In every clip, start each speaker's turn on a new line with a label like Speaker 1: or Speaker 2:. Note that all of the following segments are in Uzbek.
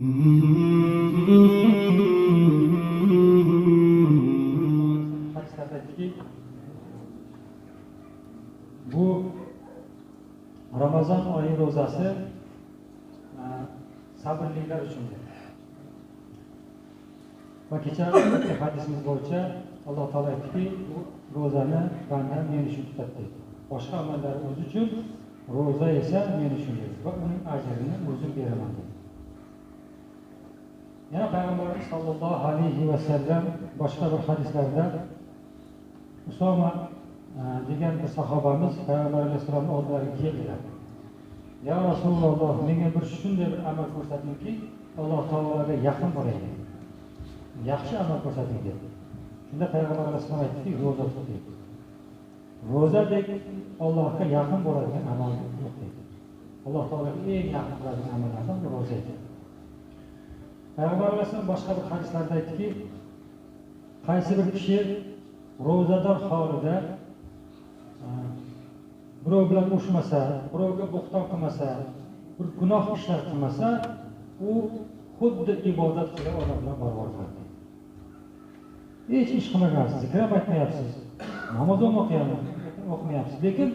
Speaker 1: bu ramazon oyi ro'zasi sabrliklar sabrlilar uchundir va kecha hadisimiz bo'yicha alloh taolo aytdiki bu ro'zani banda men uchun tutadi dedi boshqa amallar o'zi uchun ro'za esa men uchun dedi va uning ajrini o'zim beraman dedi. Yana payg'ambarimiz sollallohu alayhi vasallam boshqa bir hadislarda usoma degan e, bir sahobamiz payg'ambar alayhissalomni oldilariga keldilar yo rasululloh menga bir shunday bir amal ko'rsatingki alloh taologa yaqin bo'lay yaxshi amal ko'rsating dedi. Shunda payg'ambar alayhissalom aytdiki ro'za tut dedi. Ro'zadek allohga yaqin bo'ladigan amal yo'q dedi. Alloh taologa eng yaqin bo'ladigan amallardan bu ro'za ekan payg'ambar alayhissalom boshqa bir hadislarda aytdiki qaysi bir kishi ro'zador holida e, birov bilan urushmasa birovga bo'xton qilmasa bir gunoh ishlar qilmasa u xuddi ibodat qilgan odam bilan barobar bo'ladi hech ish qilmagansiz zikr ham aytmayapsiz namoz ham o'qimayapsiz lekin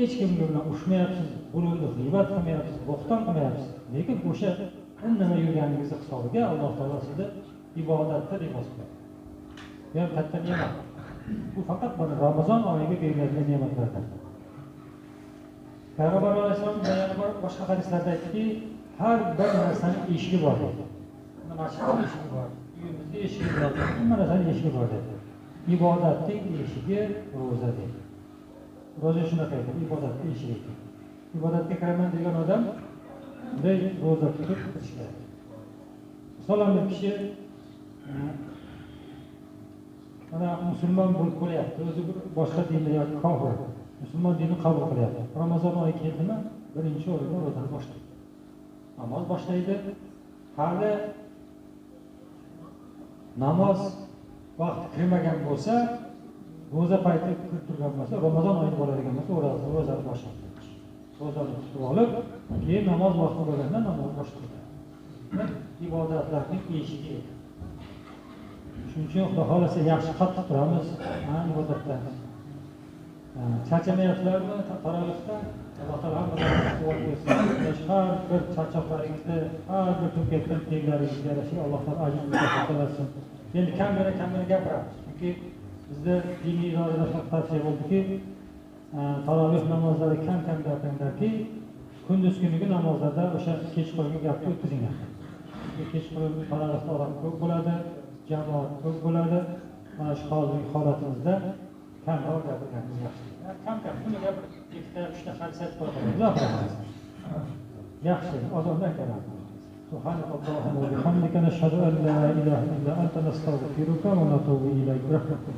Speaker 1: hech kim bilan urushmayapsiz birovni g'iybat qilmayapsiz bo'xton qilmayapsiz lekin o'sha indamay yurganingizni hisobiga alloh taolo sizni ibodatda libos qiladi bu ham katta ne'mat. Bu faqat mana ramazon oyiga beriladigan ne'matlardan. Payg'ambar alayhissalom yana bir boshqa hadislarda aytdiki har bir narsani eshigi bor dedi. Masjidni eshigi bor uyimizni eshigi bor hamma narsani eshigi bor dedi. Ibodatning eshigi ro'za dedi. Ro'za shunaqa edi ibodatni eshigi. Ibodatga kiraman degan odam bunday ro'za tutib ishlaydi masalan kishi hmm, mana musulmon bo'lib qo'lyapti o'zi bir boshqa dinda yoki kofir musulmon dinini qabul qilyapti. Ramazon oyi keldimi? Birinchi o'rinda ro'zani boshlaydi namoz boshlaydi. Hali namoz vaqti kirmagan bo'lsa ro'za payti kirib turgan bo'lsa ramazon oyida bo'ladigan bo'lsa ro'zani boshlaydi ro'zani tutib olib keyin namoz vaqti bo'lganda namoz boshlaydi. Ibodatlarning eshigi shuning uchun xudo xohlasa yaxshi qattiq turamiz. Ha charchamayapsizlarmi tarovehda alloh taolo hammalaringizga quvvat bersin. Har bir charchoqlaringizni har bir to'kayotgan tenglaringizga yarasha alloh taolo ajr mukofotlasin endi kamgina kamgina gapiramiz. Chunki bizda diniy idoralar tavsiya bo'ldiki taroveh namozlari kam kam gapiranglarki kunduz kungi namozlarda o'sha kechqurungi gapni o'tkazinglar kechqurun tarovehda odam ko'p bo'ladi jamoat ko'p bo'ladi mana shu hozirgi holatimizda kamroq gapirganimiz yaxshi kam kam kuniga bir ikkita uchta hadis aytib qo'yamiz yaxshi odamdan keladi سبحانك اللهم وبحمدك نشهد ان لا اله الا انت نستغفرك ونتوب اليك برحمتك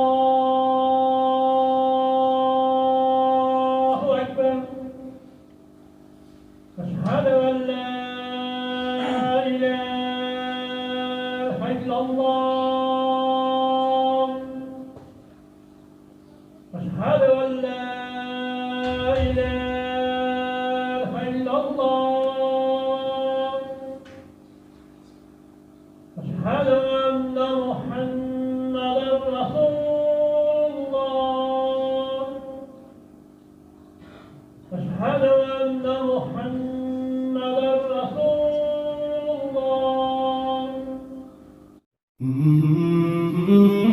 Speaker 2: أشهد أن لا Mm-hmm.